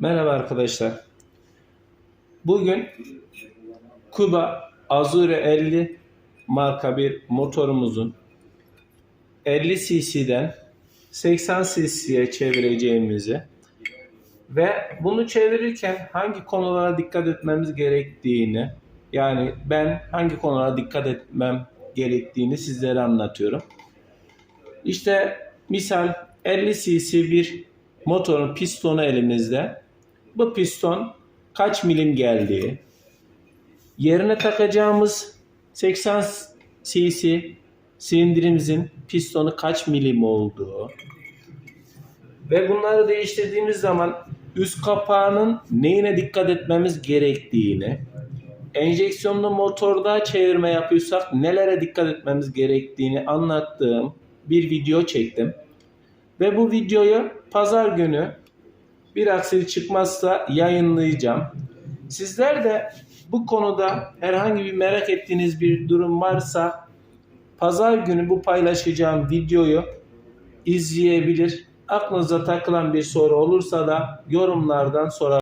Merhaba arkadaşlar. Bugün Kuba Azure 50 marka bir motorumuzun 50 cc'den 80 cc'ye çevireceğimizi ve bunu çevirirken hangi konulara dikkat etmemiz gerektiğini yani ben hangi konulara dikkat etmem gerektiğini sizlere anlatıyorum. İşte misal 50 cc bir motorun pistonu elimizde. Bu piston kaç milim geldiği, yerine takacağımız 80 cc silindirimizin pistonu kaç milim olduğu ve bunları değiştirdiğimiz zaman üst kapağının neyine dikkat etmemiz gerektiğini, enjeksiyonlu motorda çevirme yapıyorsak nelere dikkat etmemiz gerektiğini anlattığım bir video çektim. Ve bu videoyu pazar günü bir aksilik çıkmazsa yayınlayacağım. Sizler de bu konuda herhangi bir merak ettiğiniz bir durum varsa pazar günü bu paylaşacağım videoyu izleyebilir. Aklınıza takılan bir soru olursa da yorumlardan sorabilirsiniz.